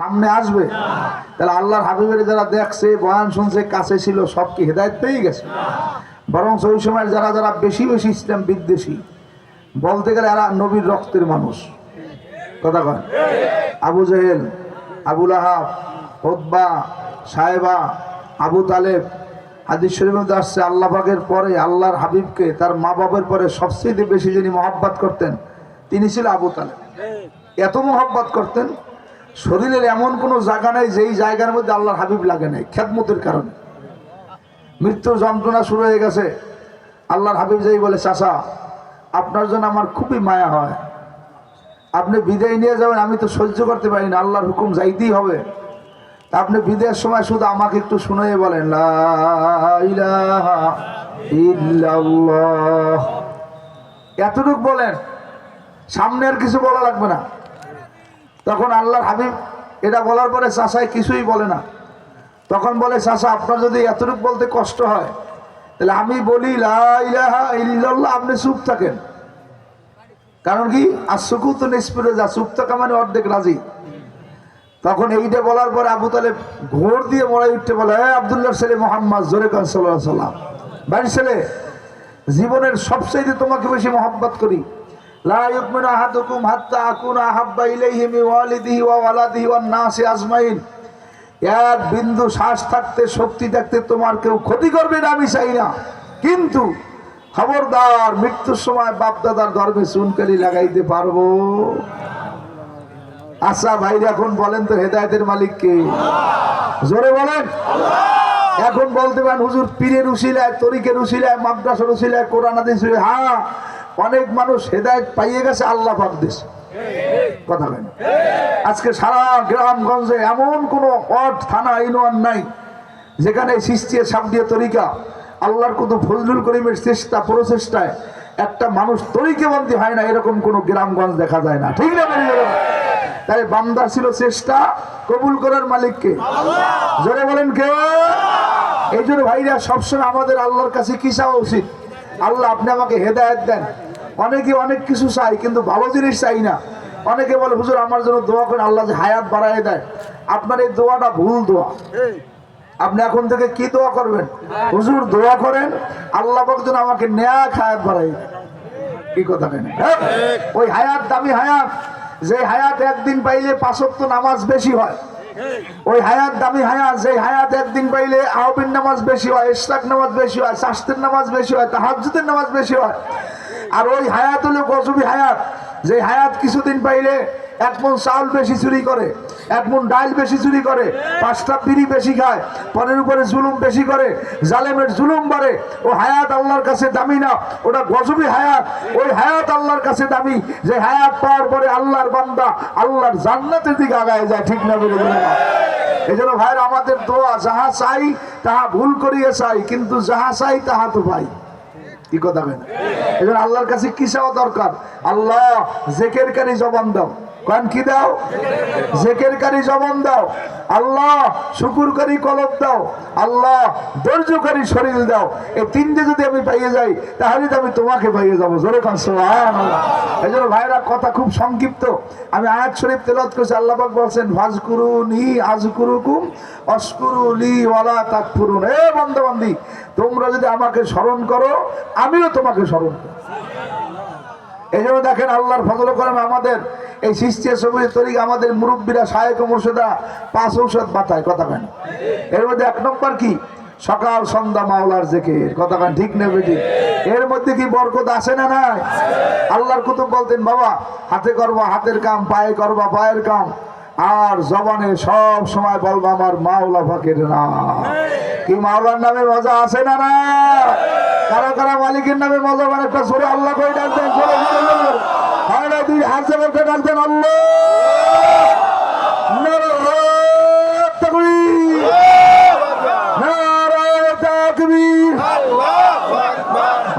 সামনে আসবে। তাহলে আল্লাহর হাবিবের যারা দেখছে, বয়ান শুনছে, কাছে ছিল, সব কি হেদায়ত পেয়ে গেছে? বরং ওই সময় যারা যারা বেশি বেশি ইসলাম বিদ্বেষী, বলতে গেলে এরা নবীর রক্তের মানুষ। কথা কয়? আবু জেহেল আবুল আহাব হোদ্বা সাহেবা আবু তালেব, হাদিস মধ্যে আসছে, আল্লাহ পরে আল্লাহর হাবিবকে তার মা বাবার পরে সবচেয়ে বেশি যিনি মহাব্বাত করতেন, তিনি ছিল আবু তালেব। এত মহাব্বাত করতেন শরীরের এমন কোনো জায়গা নেই যেই জায়গার মধ্যে আল্লাহর হাবিব লাগে নাই খ্যাতমতের কারণে। মৃত্যুর যন্ত্রণা শুরু হয়ে গেছে। আল্লাহর হাবিব যেই বলে চাষা আপনার জন্য আমার খুবই মায়া হয়। আপনি বিদায় নিয়ে যাবেন, আমি তো সহ্য করতে পারি না, আল্লাহর হুকুম যাইতেই হবে। আপনি বিদায়ের সময় শুধু আমাকে একটু শুনে বলেন। এতটুক বলেন, সামনে আর কিছু বলা লাগবে না। তখন আল্লাহর হাবিব এটা বলার পরে চাষায় কিছুই বলে না। তখন বলে চাষা আপনার যদি এতটুকু বলতে কষ্ট হয়, তাহলে আমি বলি ইল্লাল্লাহ, আপনি চুপ থাকেন। কারণ কি? আর সুকু তো নিষ্পুরে যা চুপ থাকা মানে অর্ধেক রাজি। তখন এইটা বলার পরে আবু তালেব ঘোর দিয়ে মরাই উঠতে বলে হ্যাঁ আবদুল্লাহ ছেলে মোহাম্মদ, জোরে কান সাল্লাহ সাল্লাম বাড়ির ছেলে, জীবনের সবচেয়ে তোমাকে বেশি মহব্বত করি। বিন্দু শ্বাস থাকতে, শক্তি থাকতে তোমার কেউ ক্ষতি করবে না, আমি চাই না। কিন্তু খবরদার মৃত্যুর সময় বাপদাদার চুনকালি লাগাইতে পারব। আচ্ছা ভাইরা, এখন বলেন তো হেদায়তের মালিক কে? জোরে বলেন। এখন বলতে পারেন, হুজুর, পীরের উশিলায় তরিকের উশিলায়, মাদ্রাসার উশিলায়, কোরআন হ্যাঁ অনেক মানুষ হেদায়ত পাইয়ে গেছে, আল্লাহ পাক দেশে কথা বলেন। আজকে সারা গ্রামগঞ্জে এমন কোন অট থানা, ইউনিয়ন নাই, যেখানে সৃষ্টির সাবদিয়া তরিকা, আল্লাহর কত ফজলুল করিমের চেষ্টা, প্রচেষ্টায় একটা মানুষ তরিকে বন্দী হয় না, এরকম কোন গ্রামগঞ্জ দেখা যায় না। ঠিক না তাই বান্দা ছিল চেষ্টা কবুল করার মালিককে। জোরে বলেন কে? এই জন্য ভাইরা, সবসময় আমাদের আল্লাহর কাছে কি চাওয়া উচিত? আল্লাহ আপনি আমাকে হেদায়েত দেন। অনেকে অনেক কিছু চাই কিন্তু ভালো জিনিস চাই না। অনেকে বলে হুজুর আমার জন্য দোয়া করেন আল্লাহ যে হায়াত বাড়ায় দেয়। আপনার এই দোয়াটা ভুল দোয়া। আপনি এখন থেকে কি দোয়া করবেন? হুজুর দোয়া করেন আল্লাহ যেন আমাকে ন্যাক হায়াত বাড়াই। কি কথা কেন? ওই হায়াত দামি হায়াত যে হায়াত একদিন পাইলে পাঁচক্ত নামাজ বেশি হয়। ওই হায়াত দামি হায়াত যে হায়াত একদিন পাইলে আহবিন নামাজ বেশি হয়, ইশরাক নামাজ বেশি হয়, শাস্তির নামাজ বেশি হয়, তাহাজ্জুদের নামাজ বেশি হয়। আর ওই হায়াত হলো গজবি হায়াত যে হায়াত কিছুদিন পাইলে এক মন চাউল বেশি চুরি করে। এক মন ডাল বেশি চুরি করে, পাঁচটা বিড়ি বেশি খায় পরের উপরে জুলুম বেশি করে, জালেমের জুলুম বাড়ে, ও হায়াত আল্লাহর কাছে দামি না, ওটা গজবি হায়াত, ওই হায়াত আল্লাহর কাছে দামি, যে হায়াত পাওয়ার পরে আল্লাহর বান্দা আল্লাহর জান্নাতের দিকে আগায় যায়, ঠিক না বলে এই জন্য ভাইয়ের, আমাদের দোয়া, যাহা চাই, তাহা ভুল করিয়ে চাই, কিন্তু যাহা চাই, তাহা তো পাই। কি কথা কেন এই আল্লাহর কাছে কি চাওয়া দরকার। আল্লাহ জেকের কারি জবান দাও। কান কি দাও? জেকের কারি জবান দাও। আল্লাহ শুকুরকারী কলব দাও। আল্লাহ ধৈর্যকারী শরীর দাও। এই তিনটে যদি আমি পাইয়ে যাই, তাহলে তো আমি তোমাকে পাইয়ে যাব। জোরে কান এই জন্য ভাইরা কথা খুব সংক্ষিপ্ত। আমি আয়াত শরীফ তেলত করছি, আল্লাহ পাক বলছেন ভাজকুরু নি আজকুরুকুম অস্কুরু লি ওয়ালা তাকফুরুন। এ বন্ধবান্ধি, তোমরা যদি আমাকে স্মরণ করো, আমিও তোমাকে স্মরণ করব। এই জন্য দেখেন আল্লাহর ফজল করেন আমাদের, এই সৃষ্টির সবুজ তরিক আমাদের মুরব্বীরা সাহেক মুর্শিদা পাঁচ ঔষধ মাথায় কথা কেন এর মধ্যে এক নম্বর কি? সকাল, সন্ধ্যা, মাওলার জেকের, কথা কেন ঠিক নেবে ঠিক এর মধ্যে কি বরকত আসে না নাই? আল্লাহর কুতুব বলতেন, বাবা, হাতে করবা, হাতের কাম, পায়ে করবা, পায়ের কাম, আর জবানে সব সময় বলব, আমার মাওলা ফাঁকের নাম। কি মাওলার নামে মজা আছে না না কারা কারা মালিকের নামে মজা মানে একটা সরে আল্লাহ করে ডাকতেন সরে হয় না দুই হাত জগৎকে ডাকতেন আল্লাহ।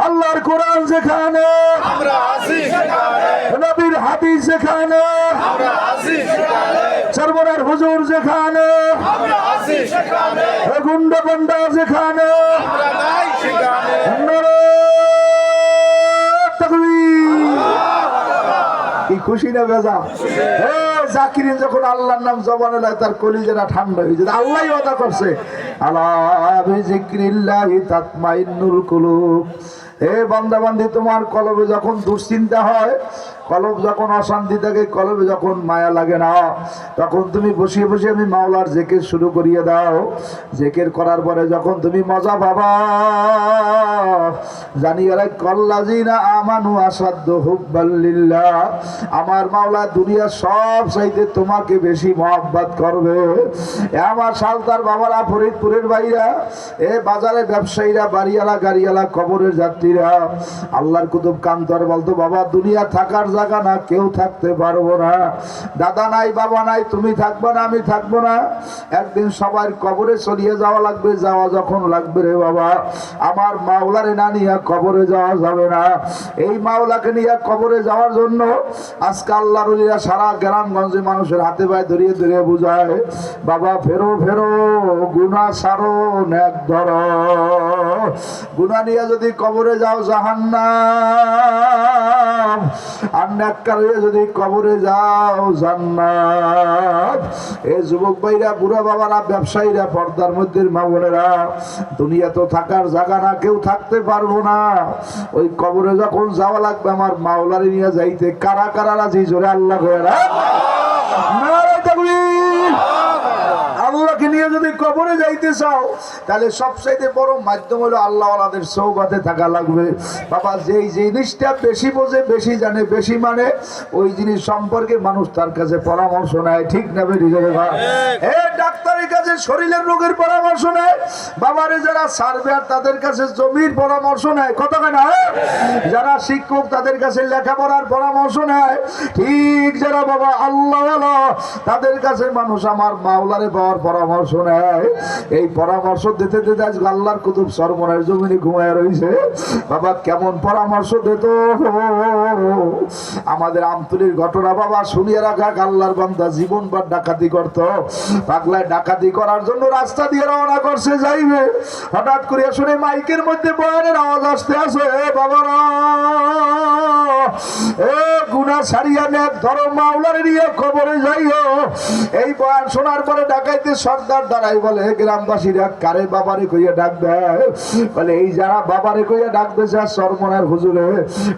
আল্লাহর কোরআন যেখানে নবীর হাদিস যেখানে সর্বনার হুজুর যেখানে গুন্ডা গন্ডা যেখানে খুশি না বেজা এ, জাকিরিন যখন আল্লাহর নাম জবানে লয়, তার কলিজেরা ঠান্ডা হয়ে যায়। আল্লাহ ওয়াদা করছে। আলা বিজিক্রিল্লাহি তাতমাইন্নুল কুলুব। হে বান্দাবান্দি, তোমার কলবে যখন দুশ্চিন্তা হয় কলব যখন অশান্তি থাকে, কলবে যখন মায়া লাগে না, তখন তুমি বসিয়ে বসে আমি মাওলার জেকের শুরু করিয়ে দাও। জেকের করার পরে যখন তুমি মজা পাবা, জানি এলাই কল্লাজিনা আমানু আসাধ্য হুব্বাল্লিল্লাহ আমার মাওলা দুনিয়া সব চাইতে তোমাকে বেশি মহব্বত করবে। আমার সালতার বাবারা, ফরিদপুরের বাইরা এ বাজারে ব্যবসায়ীরা, বাড়িওয়ালা, গাড়িওয়ালা, কবরের যাত্রীরা, আল্লাহর কুতুব কান্তর বলতো বাবা, দুনিয়া থাকার জায়গা না, কেউ থাকতে পারব না। দাদা নাই, বাবা নাই, তুমি থাকবে না, আমি থাকব না। একদিন সবার কবরে চলিয়ে যাওয়া লাগবে, যাওয়া যখন লাগবে রে বাবা। আমার মাওলারে না নিয়ে কবরে যাওয়া যাবে না। এই মাওলাকে নিয়ে কবরে যাওয়ার জন্য আজকে আল্লাহ রলিরা সারা গ্রামগঞ্জে মানুষের হাতে পায়ে ধরিয়ে ধরিয়ে বুঝায়, বাবা, ফেরো ফেরো গুনা সারো এক ধর। গুনা নিয়ে যদি কবরে যাও জাহান্নাম। যদি কবরে যাও, জান্নাত। এই যুবক ভাইরা, বুড়া বাবারা, ব্যবসায়ীরা, পর্দার মধ্যে মা বোনেরা দুনিয়া তো থাকার জায়গা না, কেউ থাকতে পারব না। ওই কবরে যখন যাওয়া লাগবে, আমার মাওলারে নিয়ে যাইতে কারা কারা রাজি? জোরে আল্লাহ আল্লাহকে নিয়ে যদি কবরে যাইতে চাও তাহলে সবচাইতে বড় মাধ্যম হলো আল্লাহ আলাদের সৌগাতে থাকা লাগবে। বাবা যেই জিনিসটা বেশি বোঝে বেশি জানে বেশি মানে ওই জিনিস সম্পর্কে মানুষ তার কাছে পরামর্শ নেয়। ঠিক না বেরিয়ে যাবে কাছে শরীরের রোগের পরামর্শ নেয়। বাবারে যারা সার্ভেয়ার তাদের কাছে জমির পরামর্শ নেয় কত না যারা শিক্ষক, তাদের কাছে লেখাপড়ার পরামর্শ নেয়। ঠিক যারা বাবা, আল্লাহ তাদের কাছে মানুষ আমার মাওলারে পাওয়ার পরামর্শ নেয়। এই পরামর্শ দিতে দিতে আজকে আল্লাহর কুতুব সরমনের জমিনে ঘুমায় রয়েছে বাবা, কেমন পরামর্শ দিত? আমাদের আমতুলির ঘটনা বাবা, শুনিয়ে রাখা, আল্লাহর বান্দা জীবন বা ডাকাতি করত। পাগলায় ডাকাতি করার জন্য রাস্তা দিয়ে রওনা করছে, যাইবে। হঠাৎ করে শুনে মাইকের মধ্যে বয়ানের আওয়াজ আসতে আসে বাবারা, এ গুনা ছাড়িয়া নেক ধরো, মাওলার নিয়ে খবরে যাইও। এই বয়ান শোনার পরে ডাকাইতে সর্দার দাঁড়াই বলে গ্রামবাসীরা, কারে বাবারে কইয়া ডাক দেয়? বলে, এই যারা বাবারে কইয়া ডাক দিয়েছে আর সরমনার হুজুরে,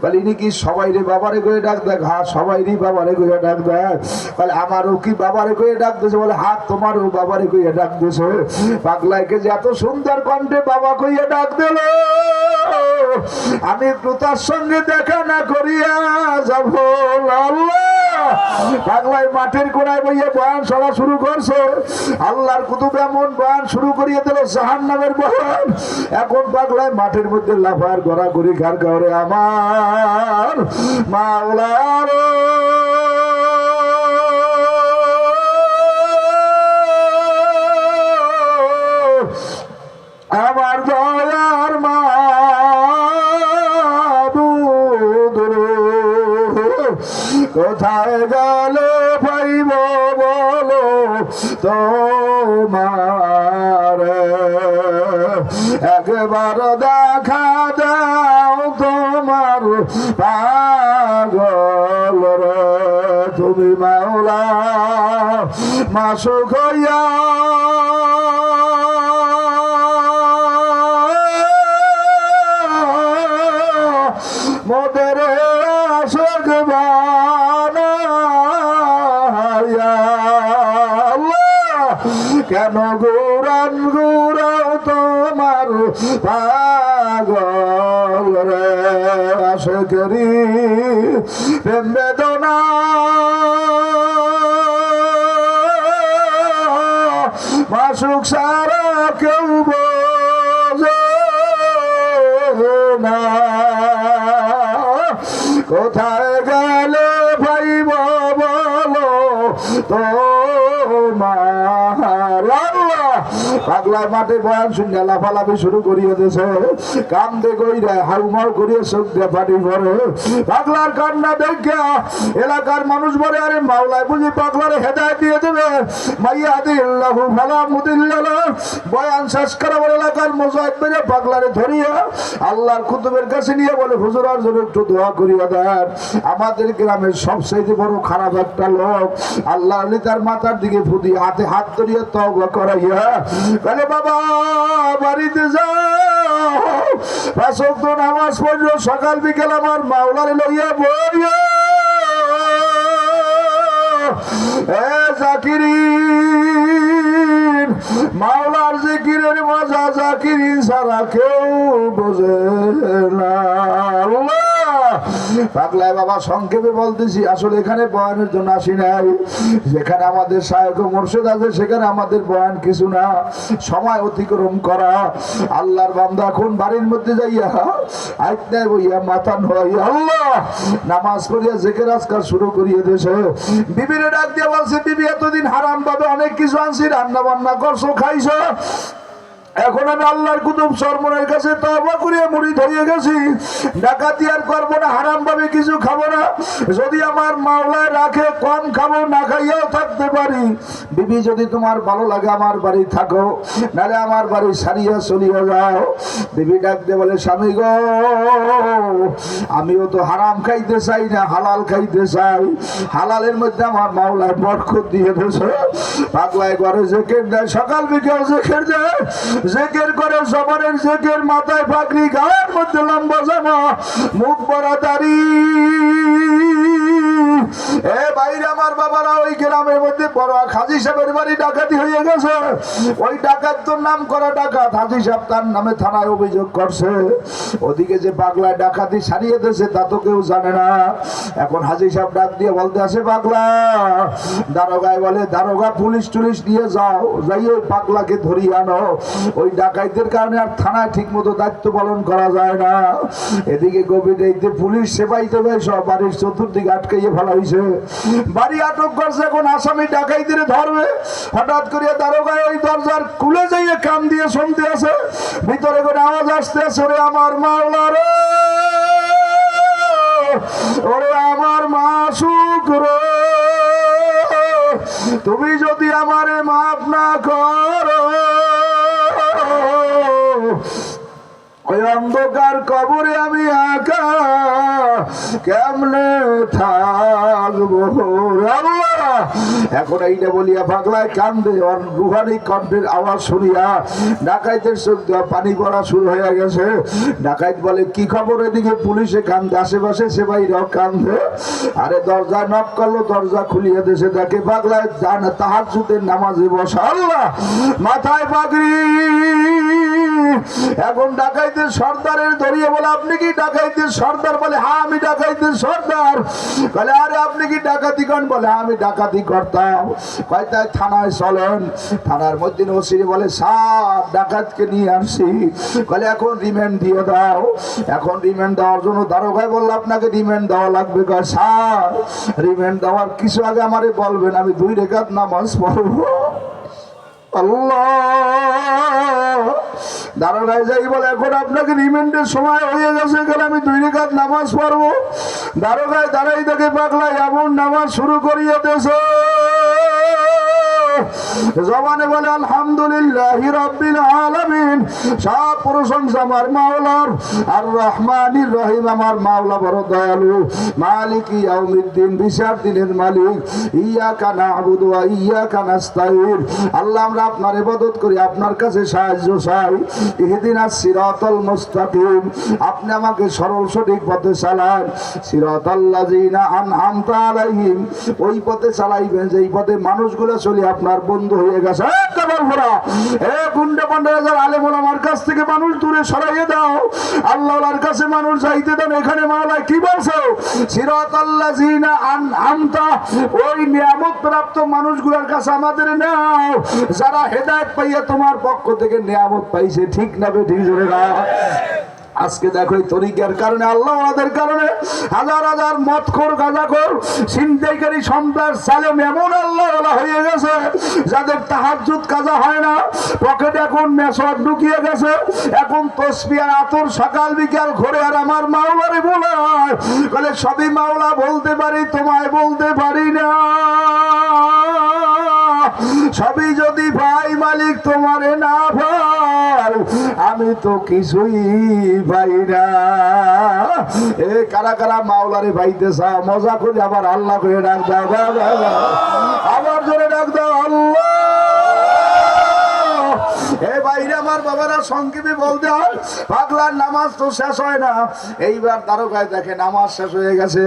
বলে, ইনি কি সবাই রে বাবারে কইয়া ডাক দেয়? হ্যাঁ সবাই রে বাবারে কইয়া ডাক দেয়। বলে, আমারও কি বাবারে কইয়া ডাক দিয়েছে বলে হাত তোমারও বাবারে কইয়া ডাক দিয়েছে পাগলাইকে যে এত সুন্দর কণ্ঠে বাবা কইয়া ডাক দিল। আমি একটু তার সঙ্গে দেখা না করিয়া যাব বাংলায় মাঠের কোনায় বইয়ে বয়ান সভা শুরু করছে। আল্লাহর কুতুব এমন বয়ান শুরু করিয়ে দিল জাহান নামের বয়ান। এখন বাংলায় মাঠের মধ্যে লাফার গড়া করি ঘর ঘরে আমার। মাওলার। আমার দয়ার মা কোথায় গেলে পাইব বলো, তোমার? একবার দেখা দাও তোমার পাগল রে। তুমি মাওলা, মাসুক হইয়া কেন গুরান গুরাও তোমার পাগল রে। আশোকেরি প্রেম বেদনা। মাসুক সারা আল্লাহ মাঠে বয়ান শুনে লাফালাফি শুরু করিয়ে দিয়েছে। কান্দে কইরা হাউমাউ করিয়ে চোখ দিয়ে পানি ভরে। পাগলার কান্না দেখে এলাকার মানুষ বলে, আরে মাওলায় বুঝি পাগলারে হেদায় দিয়ে দেবে? মাইয়া দিল্লাহু ফালা মুদিল্লাহ বয়ান শেষ করে বলে এলাকার মোজাহিদ মেরে পাগলারে ধরিয়ে আল্লাহর কুতুবের কাছে নিয়ে বলে হুজুরার জন্য একটু দোয়া করিয়া দেন। আমাদের গ্রামের সবচেয়ে বড় খারাপ একটা লোক। আল্লাহ আলী তার মাথার দিকে ফুদি, হাতে হাত ধরিয়ে তওবা করাইয়া বলে, বাবা, বাড়িতে যাও। তো নামাজ পড়ল, সকাল বিকেল আমার মাওলারে লইয়া বইয়া মাওলার জিকিরের মজা জাকিরি সারা কেউ বোঝে না। পাগলায় বাবা, সংক্ষেপে বলতেছি, আসলে এখানে বয়ানের জন্য আসি নাই। যেখানে আমাদের সাহেব মোর্শেদ আছে, সেখানে আমাদের বয়ান কিছু না। সময় অতিক্রম করা। আল্লাহর বান্দা এখন বাড়ির মধ্যে যাইয়া আইতায় বইয়া মাথা নয় আল্লাহ, নামাজ পড়িয়া জেকের আজকাল শুরু করিয়ে দেশে বিবিরে ডাক দিয়ে বলছে, বিবি, এতদিন হারাম পাবে অনেক কিছু আনছি রান্না বান্না করছ, খাইছো? এখন আমি আল্লাহর কুতুব সরমনের কাছে তবা করিয়া মুড়ি ধরিয়ে গেছি। ডাকাতি আর করব না হারাম ভাবে কিছু খাব না। যদি আমার মাওলায় রাখে, কম খাব, না খাইয়াও থাকতে পারি। বিবি, যদি তোমার ভালো লাগে আমার বাড়ি থাকো নালে আমার বাড়ি সারিয়া চলিয়া যাও। বিবি ডাকতে বলে, স্বামী গো, আমিও তো হারাম খাইতে চাই না, হালাল খাইতে চাই। হালালের মধ্যে আমার মাওলায় বরকত দিয়ে দিয়েছে পাগলায় ঘরে জেকের দেয় সকাল বিকেল জেকের দেয় জেকের করে সবরের জেকের মাথায় পাগড়ি গায়ের মধ্যে লম্বা জামা মুখ পরা দাড়ি আমার বাবারা ওই গ্রামের মধ্যে ডাকাতি হয়ে গেছে। ওই তোর নাম করা ডাকাত। তার নামে থানায় অভিযোগ করছে। ওদিকে যে ডাকাতি তা তো কেউ জানে না। এখন ডাক দিয়ে বলতে দারোগায় বলে, দারোগা, পুলিশ টুলিশ দিয়ে যাও। যাই ওই পাগলাকে ধরিয়ে আনো। ওই ডাকাইতের কারণে আর থানায় ঠিক মতো দায়িত্ব পালন করা যায় না। এদিকে গভীর পুলিশ সেবাই দেবে সব বাড়ির চতুর্দিকে আটকাইয়ে ফেলা হয়েছে বাড়ি আটক করছে এখন আসামি ডাকাইতে ধরবে হঠাৎ করিয়া দারোগায় ওই দরজার খুলে যাইয়ে কান দিয়ে শুনতে আছে। ভিতরে করে আওয়াজ আসতে ওরে আমার মাওলা রে! ওরে আমার মা শুক্র তুমি যদি আমারে মাফ না করো ওই অন্ধকার কবরে আমি একা কেমনে থাকব! এখন এইটা বলিয়া পাগলায় কান্দে রুহানি কণ্ঠের আওয়াজ শুনিয়া ডাকাইতের পানি পড়া শুরু হয়ে গেছে। ডাকাইত বলে, কি খবর এদিকে? পুলিশে কান্দে, আশেপাশে সেবাইরাও কান্দে। আরে দরজা নক করল, দরজা খুলিয়ে দেশে দেখে পাগলায় তাহার জুতের নামাজে বসা। আল্লাহ, মাথায় পাগড়ি। এখন ডাকাইতে সর্দারের ধরিয়ে বলে আপনি কি ডাকাইতে সর্দার? বলে হ্যাঁ আমি ডাকাইতে সর্দার। বলে আরে আপনি কি ডাকাতি করেন বলে "হ্যাঁ, আমি ডাকাতি করতাম কয় তাই থানায় চলেন। থানার মধ্যে ওসিরে বলে সার ডাকাতকে নিয়ে আসছি। বলে এখন রিমান্ড দিয়ে দাও। এখন রিমান্ড দেওয়ার জন্য দারোগায় বলল আপনাকে রিমান্ড দেওয়া লাগবে। কয় স্যার রিমান্ড দেওয়ার কিছু আগে আমারে বলবেন আমি দুই রেখাত নামাজ পড়ব। আল্লাহ। দারোগায় এখন আপনাকে সময় হয়ে গেছে আমি দুই নামাজ পড়ব। দাঁড়াই থেকে পাগলা, এমন নামাজ শুরু করিয়ে দেছে জবানে বলে, আলহামদুলিল্লাহ রব্বিল আলামিন। সব প্রশংসা আমার মাওলার, আর রহমানির রহিম আমার মাওলা, বড় দয়ালু। মালিক ইয়াউমিদ্দিন, বিচার দিনের মালিক। ইয়া কানা আবুদু ইয়া কানাস্তাইন আল্লাহ, আমরা আপনার ইবাদত করি, আপনার কাছে সাহায্য চাই। ইহদিনা সিরাতাল মুস্তাকিম। আপনি আমাকে সরল, সঠিক পথে চালান। সিরাতাল্লাযিনা আনআমতা আলাইহিম। ওই পথে চালাইবেন, যেই পথে মানুষগুলো চলে আপনার বন্ধু হয়ে গেছে। মানুষ সরাইয়ে দাও। আল্লাহর কাছে মানুষ যাইতে কি বলছো? জিনা আন ওই নিয়ামত প্রাপ্ত কাছে হেদায়েত পাইয়া তোমার পক্ষ থেকে নিয়ামত পাইছে, ঠিক না বে ঠিক জোরে না? আজকে দেখো এই তরিকার কারণে আল্লাহ ওনাদের কারণে, হাজার হাজার মদখোর, গাঁজাখোর ছিনতাইকারী সন্ত্রাস সালেম এমন আল্লাহ ওলা হয়ে গেছে, যাদের তাহাজ্জুদ কাজা হয় না। পকেটে এখন মেশর ঢুকিয়ে গেছে, এখন তসবি আর আতর সকাল বিকাল ঘরে আর আমার মাওলারে বলে বলে, সবই মাওলা, বলতে পারি, তোমায় বলতে পারি না। সবই যদি ভাই মালিক তোমারে না ভাই আমি তো কিছুই পাই না। এ কারা কারা মাওলারে ভাইতে মজা করে আবার আল্লাহ করে ডাক দাও। আবার জোরে ডাক দাও, আল্লাহ। আমার বাবারা সংক্ষেপে বলতে হয়, পাগলার নামাজ তো শেষ হয় না। এইবার দ্বারকায় দেখে নামাজ শেষ হয়ে গেছে।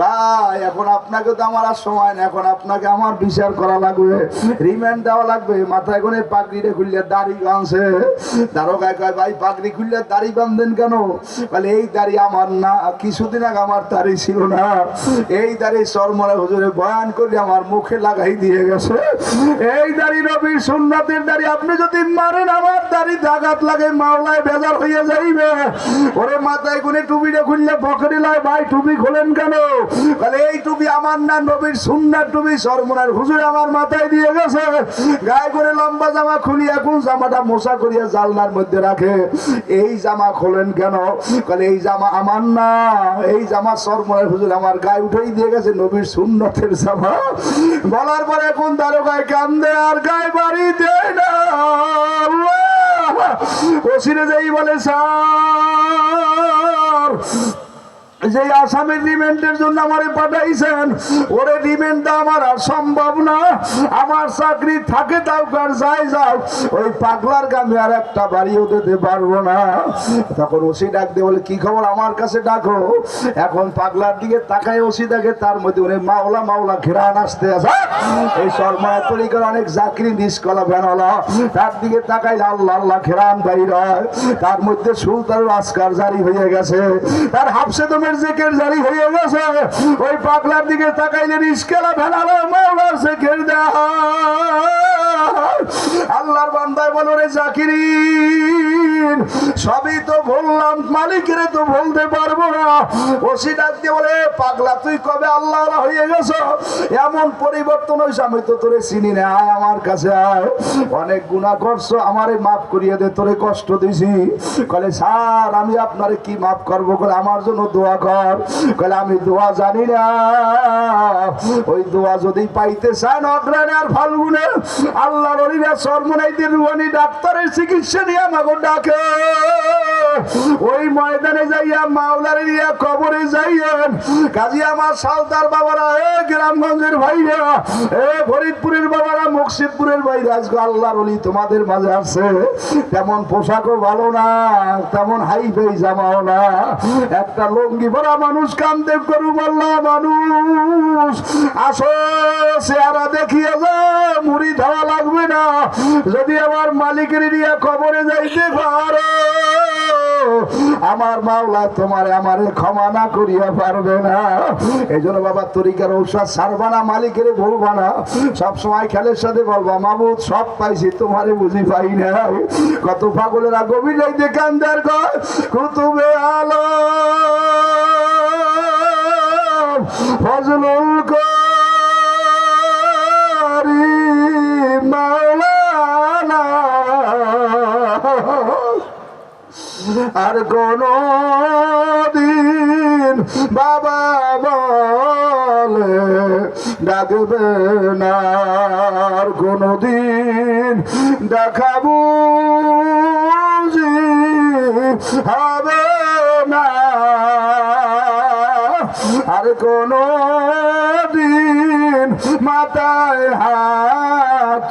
ভাই, এখন আপনাকে তো আমার আর সময় না এখন আপনাকে আমার বিচার করা লাগবে রিমান্ড দেওয়া লাগবে। মাথায় করে পাগড়িটা খুললে দাড়ি বাঁধছে। দ্বারকায় কয়, ভাই, পাগড়ি খুললে দাড়ি বাঁধবেন কেন? বলে, এই দাড়ি আমার না, কিছুদিন আগে আমার দাড়ি ছিল না। এই দাড়ি চরমরে হুজুরে বয়ান করে আমার মুখে লাগাই দিয়ে গেছে। এই দাড়ি নবীর সুন্নাতের দাড়ি, আপনি যদি মারেন, আমার দাড়ি দাগাত লাগে, মাওলায় বেজার হয়ে যাইবে। ওরে মাথায় কোনে টুপিটা খুললে পকেটে লয়, ভাই, টুপি খোলেন কেন? বলে, এই টুপি আমার না, নবীর সুন্নার টুপি, সরমনার হুজুর আমার মাথায় দিয়ে গেছে। গায়ে করে লম্বা জামা খুলি এখন জামাটা মশা করিয়া জালনার মধ্যে রাখে? এই জামা খোলেন কেন? বলে, এই জামা আমার না, এই জামা সরমনার হুজুর আমার গায়ে উঠেই দিয়ে গেছে, নবীর সুন্নতের জামা। বলার পরে এখন দারোগায় কান্দে, আর গায়ে বাড়ি দেয় না ওসিরে যাই বলে স্যার যে আসামের রিমেন্টের জন্য আমারে পাঠাইছেন, ওরে রিমেন্টটা আমার আর সম্ভব না। আমার চাকরি থাকে তাও কার যাই যাও, ওই পাগলার গামে আর একটা বাড়িও দিতে পারব না। তখন ওসি ডাক দিয়ে বলে, কি খবর আমার কাছে ডাকো? এখন পাগলার দিকে তাকায় ওসি দেখে তার মধ্যে উনি মাওলা মাওলা ঘেরান আসতে আছে। এই সরমায় তরিকার অনেক চাকরি নিষ্কলা ভ্যানলা তার দিকে তাকাইলে আল্লাহ আল্লাহ ঘেরান বাইর তার মধ্যে সুলতানুর আসকার জারি হয়ে গেছে। তার হাফসে দমের জেকের জারি হয়ে গেছে। ওই পাগলার দিকে তাকাইলে রিস্কেলা ভেনালো মাওলার জেকের দেয় আল্লাহর বান্দায় বলো রে জাকিরি সবই তো বললাম, মালিকের তো বলতে পারব না। ওসি ডাক দিয়ে বলে পাগলা, তুই কবে আল্লাহ হয়ে গেছ? এমন পরিবর্তন হয়েছে আমি তো তোরে চিনি না। আয় আমার কাছে আয়। অনেক গুণা করছ, আমারে মাফ করিয়ে দে, তোরে কষ্ট দিছি। কলে, স্যার, আমি আপনারে কি মাফ করব? বলে আমার জন্য দোয়া কর। কলে আমি দোয়া জানি না। ওই দোয়া যদি পাইতে চান অগ্রাণে আর ফাল্গুনে আল্লাহ রলিরা সর্বনাইদের রুয়ানি ডাক্তারের চিকিৎসা নিয়ে আমাকে ডাকে। ওই ময়দানে যাইয়া মাওলারে নিয়ে কবরে যাইয়েন। কাজী আমার সালতার বাবারা, এ গ্রামগঞ্জের ভাইরা, এ ফরিদপুরের বাবারা, মুর্শিদপুরের ভাইরা, আজকে আল্লাহর অলি তোমাদের মাঝে আছে তেমন পোশাকও ভালো না, তেমন হাই ফাই জামাও না। একটা লঙ্গি ভরা মানুষ কান্দে করু আল্লাহ মানুষ। আসো, চেহারা দেখিয়ে যা, মুড়ি ধাওয়া লাগবে না। যদি আমার মালিকের নিয়ে খবরে যাইতে পারো। আমার মাওলা তোমার আমারে ক্ষমা না করিয়া পারবে না। এই জন্য বাবা, তরিকার ঔষধ সারবা না, মালিকের বলবা না। সব সময় খেলের সাথে বলবা মামুদ সব পাইছি, তোমারে বুঝি পাই না কত পাগলেরা গভীর কান্দার কুতুবে আলো ফজলুল করি আর কোন দিন বাবা বলে ডাকবে না আর কোন দিন দেখাবো হবে না। আর কোন দিন মাথায় হাত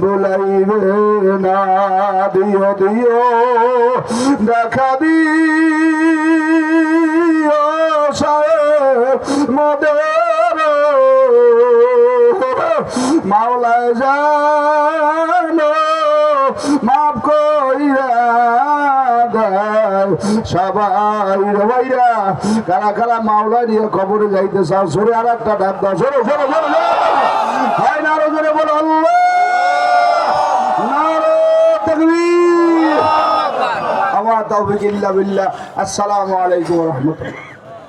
বুলাইবে না দিও দিও দেখা দিও মোদের মাওলায় জানো মাফ কইরা সবাই ভাইরা কারা কারা মাওলা নিয়ে খবরে যাইতে চাও সরে আর একটা ডাক দাও সরে সরে সরে। হয় না আরও জোরে বলো আল্লাহ তৌফিক ইল্লা বিল্লাহ আসসালামু আলাইকুম ওয়া রাহমাতুল্লাহ